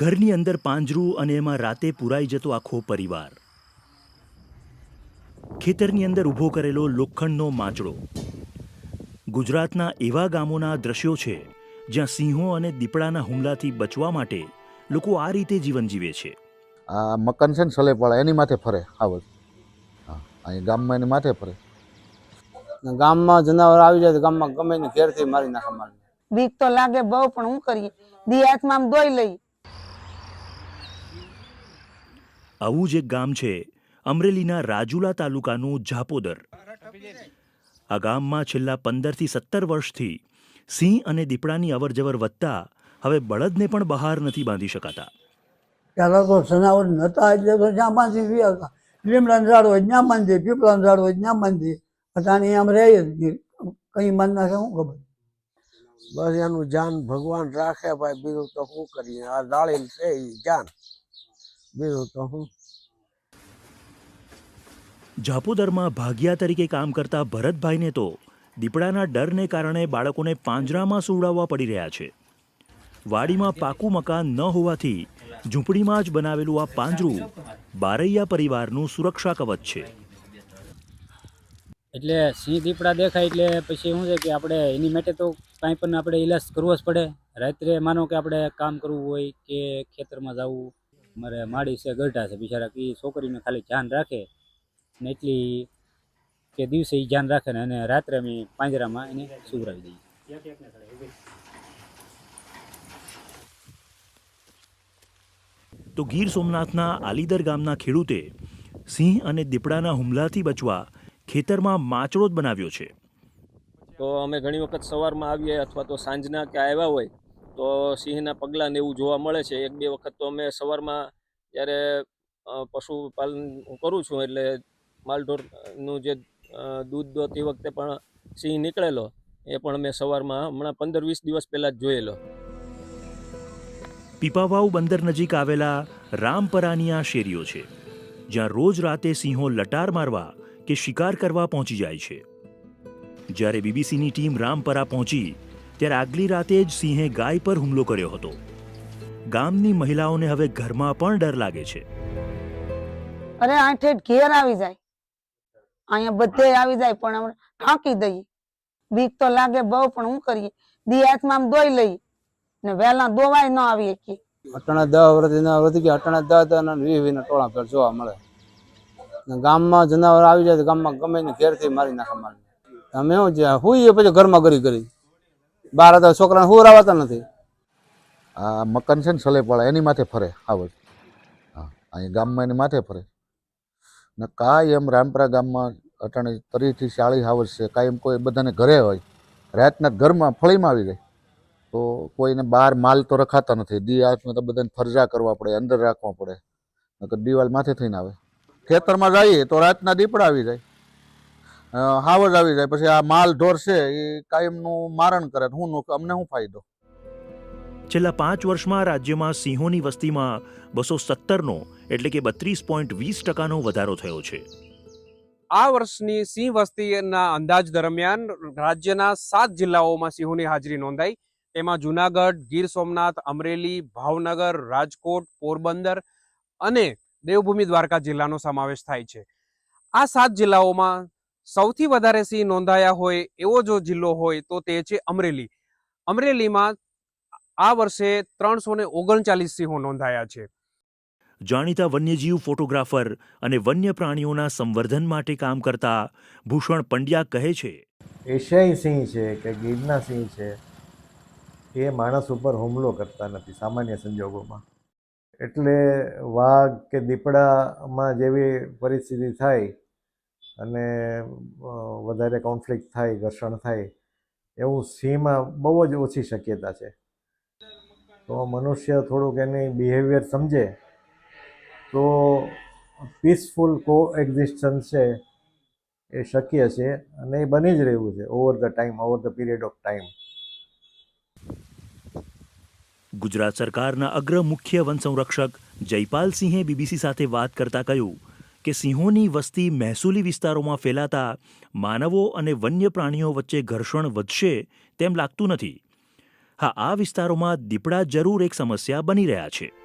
ઘરની અંદર પાંજરું અને એમાં રાતે પુરાઈ જતો આખો પરિવાર. ખેતરની અંદર ઊભો કરેલો લોખંડનો માંચડો. ગુજરાતના એવા ગામોના દ્રશ્યો છે જ્યાં સિંહો અને દીપડાના હુમલાથી બચવા માટે લોકો આ રીતે જીવન જીવે છે. આ મકાન છે ને સલેપવાળા એની માથે ફરે આવત હા અહીં ગામમાં એની માથે ફરે. ગામમાં જનાવર આવી જાય તો ગામમાં ગમે ને ઘેરથી મારી નાખે મારે. બીક તો લાગે બહુ પણ હું કરીએ? દી હાથમાં આમ દોઈ લઈ આવું જ એક ગામ છે અમરેલીના રાજુલા તાલુકાનું ઝાપોદર. આ ગામમાં છેલ્લા પંદરથી સત્તર વર્ષથી સિંહ અને દીપડાની અવરજવર વધતા હવે બળદને પણ બહાર નથી બાંધી શકાતા. પહેલાં તો સનાવર નહોતા એટલે તો જ્યાં બાંધી રહ્યા હતા. લીમડાનું ઝાડ હોય જ્યાં બાંધી પીપળાનું ઝાડ હોય જ્યાં બાંધી. અટાણી આમ રહે જ ગઈ કઈ માન નાખે શું ખબર? બસ એનું જાન ભગવાન રાખે ભાઈ બીજું તો શું કરીએ? આ દાળી છે એ જાન. બીજું તો ભાગિયા તરીકે કામ કરતા ભરતભાઈને તો દીપડાના ડરને કારણે બાળકોને પાંજરામાં સુવડાવવા પડી રહ્યા છે. વાડીમાં પાકું મકાન ન હોવાથી ઝૂંપડીમાં જ બનાવેલું આ પાંજરું બારૈયા પરિવારનું સુરક્ષા કવચ છે. એટલે સિંહ દીપડા દેખાય એટલે પછી શું છે કે આપણે એની માટે તો કાંઈ પણ આપણે ઇલાજ કરવો જ પડે. રાત્રે માનો કે આપણે કામ કરવું હોય કે ખેતરમાં જવું મારે માડી છે ગઢા છે. બિચારા કે ઈ છોકરીને ખાલી ધ્યાન રાખે ને એટલી કે દિવસે એ ધ્યાન રાખે ને અને રાત્રે અમે પાંજરામાં એને સુવરાવી દઈએ. તો ગીર સોમનાથના આલીદર ગામના ખેડૂતે સિંહ અને દીપડાના હુમલાથી બચવા ખેતરમાં માચડો જ બનાવ્યો છે. તો અમે ઘણી વખત સવારમાં આવીએ અથવા તો સાંજના કે આવ્યા હોય તો સિંહના પગલાં ને એવું જોવા મળે છે. એક બે વખત તો અમે સવારમાં જ્યારે પશુપાલન હું કરું છું એટલે માલઢોરનું જે દૂધ દોતી વખતે પણ સિંહ નીકળેલો, એ પણ અમે સવારમાં હમણાં પંદર વીસ દિવસ પહેલાં જ જોયેલો. પીપાવાવ બંદર નજીક આવેલા રામપરાની આ શેરીઓ છે, જ્યાં રોજ રાતે સિંહો લટાર મારવા કે શિકાર કરવા પહોંચી જાય છે. જ્યારે બીબીસીની ટીમ રામપરા પહોંચી ત્યારે આગલી રાતે જ સિંહે ગાય પર હુમલો કર્યો હતો. ગામની મહિલાઓને હવે ઘરમાં પણ ડર લાગે છે. અરે આ ઠેઠ ઘેર આવી જાય. અહીંયા બધે આવી જાય પણ અમે ઠાંકી દઈએ. બીક તો લાગે બહુ પણ હું કરીએ? દી હાથમાં આમ દોઈ લઈ ને વહેલા દોવાય ન આવી શકીએ અટાણા દહ વર્ષથી ના વધી ગયા અટાણા દહ દહ ના વીસ વીસ ટોળા ફેર જોવા મળે. ને ગામમાં જનાવર આવી જાય તો ગામમાં ગમે ને ઘેરથી મારી નાખે મારે અમે શું છે હુઈએ પછી ઘરમાં કરી કરી બહાર હતા છોકરાને હુરાવાતા નથી. આ મકાન છે ને સલેપાળા, એની માથે ફરે આવજ હા, અહીં ગામમાં એની માથે ફરે. ને કાંઈ એમ રામપરા ગામમાં અટાણે તરીથી શાળી હાવજ છે કાંઈ એમ કોઈ બધાને ઘરે હોય, રાતના ઘરમાં ફળીમાં આવી જાય. તો કોઈને બહાર માલ તો રખાતા નથી. દી હાથમાં તો બધાને ફરજા કરવા પડે, અંદર રાખવા પડે. નકર દિવાલ માથે થઈને આવે. ખેતરમાં જઈએ તો રાતના દીપડા આવી જાય. હાવજ આવી જાય. પછી આ માલ ઢોર છે એ કાયમનું મારણ કરે હું નો અમને શું ફાયદો? છેલ્લા પાંચ વર્ષમાં રાજ્યમાં સિંહોની વસ્તીમાં બસો સત્તરનો એટલે કે બત્રીસ પોઈન્ટ વીસ ટકાનો વધારો થયો છે. આ વર્ષની સિંહ વસ્તીના અંદાજ દરમિયાન રાજ્યના સાત જિલ્લાઓમાં સિંહોની હાજરી નોંધાઈ. તેમાં જુનાગઢ ગીર સોમનાથ અમરેલી ભાવનગર રાજકોટ પોરબંદર અને દેવભૂમિ દ્વારકા જિલ્લાનો સમાવેશ થાય છે. આ સાત જિલ્લાઓમાં સૌથી વધારે સિંહ નોંધાયા હોય એવો જો જિલ્લો હોય તો તે છે અમરેલી. અમરેલીમાં આ વર્ષે ત્રણસો ને ઓગણચાલીસ સિંહો નોંધાયા છે. જાણીતા વન્યજીવ ફોટોગ્રાફર અને વન્ય પ્રાણીઓના સંવર્ધન માટે કામ કરતા ભૂષણ પંડ્યા કહે છે એશિયાઈ સિંહ છે કે ગીરના સિંહ છે એ માણસ ઉપર હુમલો કરતા નથી સામાન્ય સંજોગોમાં. એટલે વાઘ કે દીપડામાં જેવી પરિસ્થિતિ થાય અને વધારે કોન્ફ્લિક્ટ થાય, ઘર્ષણ થાય, એવું સિંહમાં બહુ જ ઓછી શક્યતા છે. તો મનુષ્ય થોડુંક એની બિહેવિયર સમજે, તો પીસફુલ કો એક્ઝિસ્ટન્સ છે એ શક્ય છે અને એ બની જ રહ્યું છે over the time over the period of time Gujarat સરકારના અગ્ર મુખ્ય વન સંરક્ષક જયપાલસિંહે બીબીસી સાથે વાત કરતા કહ્યું કે સિંહોની વસ્તી મહેસૂલી વિસ્તારોમાં ફેલાતા માનવો અને વન્ય પ્રાણીઓ વચ્ચે ઘર્ષણ વધશે તેમ લાગતું નથી. હા, આ વિસ્તારોમાં દીપડા જરૂર એક સમસ્યા બની રહ્યા છે.